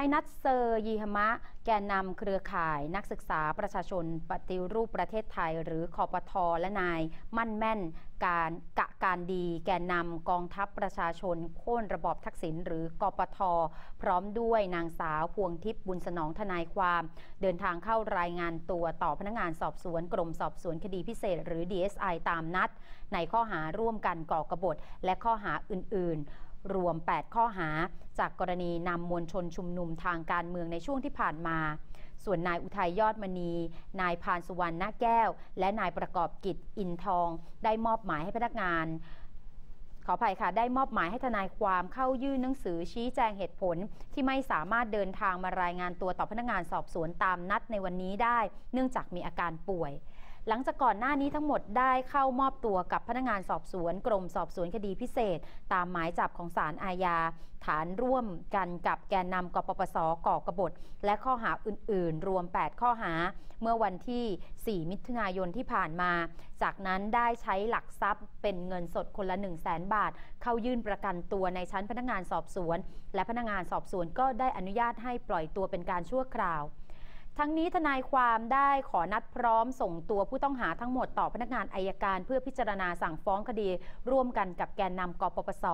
นายนัทเซอร์ยีฮมะ แกนนำเครือข่ายนักศึกษาประชาชนปฏิรูปประเทศไทย หรือคอปทอและนายมั่นแม่น การกะการดี แกนนำกองทัพประชาชนโค่นระบอบทักษิณหรือกปทพร้อมด้วยนางสาวพวงทิพย์บุญสนองทนายความ เดินทางเข้ารายงานตัวต่อพนักงานสอบสวนกรมสอบสวนคดีพิเศษ หรือ DSI ตามนัด ในข้อหาร่วมกันก่อกบฏและข้อหาอื่น ๆ รวม 8 ข้อหา จากกรณีนำมวลชนชุมนุมทางการเมืองในช่วงที่ผ่านมาส่วนนายอุทัยยอดมณี นายพานสุวรรณนาแก้ว และนายประกอบกิจอินทอง ได้มอบหมายให้พนักงาน ขออภัยค่ะ ได้มอบหมายให้ทนายความเข้ายื่นหนังสือชี้แจงเหตุผล ที่ไม่สามารถเดินทางมารายงานตัวต่อพนักงานสอบสวนตามนัดในวันนี้ได้ เนื่องจากมีอาการป่วย หลังจากก่อนหน้านี้ทั้งหมดได้เข้ามอบตัวกับพนักงานสอบสวน กรมสอบสวนคดีพิเศษ ตามหมายจับของศาลอาญา ฐานร่วมกันกับแกนนำกปปสก่อกบฏ และข้อหาอื่น ๆ รวม 8 ข้อหา เมื่อวันที่ 4 มิถุนายนที่ผ่านมา จากนั้นได้ใช้หลักทรัพย์เป็นเงินสดคนละ 1 0 0 0 0แบาท เข้ายื่นประกันตัวในชั้นพนักงานสอบสวน และพนักงานสอบสวนก็ได้อนุญาตให้ปล่อยตัวเป็นการชั่วคราว ทั้งนี้ทนายความได้ขอนัดพร้อมส่งตัวผู้ต้องหาทั้งหมดต่อพนักงานอายการ เพื่อพิจารณาสั่งฟ้องคดี ร่วมกันกับแกนนำกปปส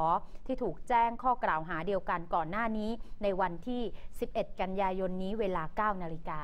ที่ถูกแจ้งข้อกล่าวหาเดียวกันก่อนหน้านี้ ในวันที่ 11 กันยายนนี้เวลา 9 นาฬิกา